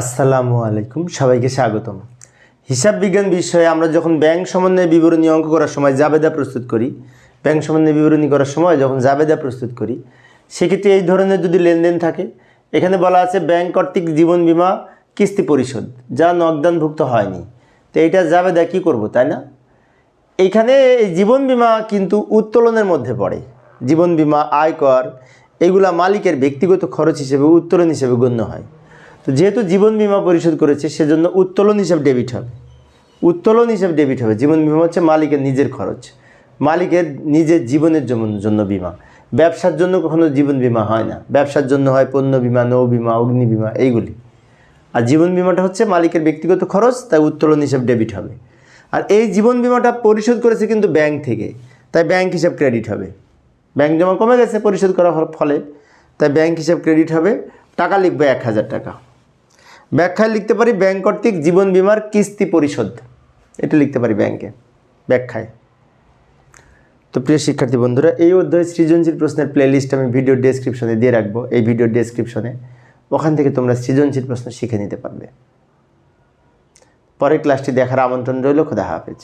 আসসালামু আলাইকুম, সবাইকে স্বাগতম। হিসাব বিজ্ঞান বিষয়ে আমরা যখন ব্যাংক সমন্বয় বিবরণী অঙ্ক করার সময় জাবেদা প্রস্তুত করি, ব্যাংক সমন্বয় বিবরণী করার সময় যখন জাবেদা প্রস্তুত করি, সেক্ষেত্রে এই ধরনের যদি লেনদেন থাকে, এখানে বলা আছে ব্যাংক কর্তৃক জীবন বিমা কিস্তি পরিশোধ, যা নগদানভুক্ত হয়নি। তো এইটা জাবেদা কী করব, তাই না? এইখানে এই জীবন বিমা কিন্তু উত্তোলনের মধ্যে পড়ে। জীবন বিমা, আয়কর, এগুলা মালিকের ব্যক্তিগত খরচ হিসেবে, উত্তোলন হিসেবে গণ্য হয়। তো যেহেতু জীবন বিমা পরিশোধ করেছে, সেজন্য উত্তোলন হিসাব ডেবিট হবে। উত্তোলন হিসাব ডেবিট হবে। জীবন বিমা হচ্ছে মালিকের নিজের খরচ। মালিকের নিজের জীবনের জন্য- বিমা। ব্যবসার জন্য কখনো জীবন বিমা হয় না। ব্যবসার জন্য হয় পণ্য বীমা, নৌ বীমা, অগ্নি বিমা, এইগুলি। আর জীবন বিমাটা হচ্ছে মালিকের ব্যক্তিগত খরচ, তাই উত্তোলন হিসাব ডেবিট হবে। আর এই জীবন বিমাটা পরিশোধ করেছে কিন্তু ব্যাংক থেকে। তাই ব্যাংক হিসাব ক্রেডিট হবে। ব্যাংক জমা কমে গেছে, পরিশোধ করার ফলে। তাই ব্যাংক হিসাব ক্রেডিট হবে। টাকা লিখবে এক হাজার টাকা। ব্যাখ্যায় লিখতে পারি ব্যাংক কর্তৃক জীবন বিমার কিস্তি পরিশোধ। এটা লিখতে পারি ব্যাংকে, ব্যাখ্যায়। তো প্রিয় শিক্ষার্থী বন্ধুরা, এই অধ্যায় সৃজনশীল প্রশ্নের প্লেলিস্ট আমি ভিডিও ডেসক্রিপশনে দিয়ে রাখব, এই ভিডিও ডেসক্রিপশনে ওখান থেকে তোমরা সৃজনশীল প্রশ্ন শিখে নিতে পারবে। পরের ক্লাসটি দেখার আমন্ত্রণ রইল, খোদা হাফেজ।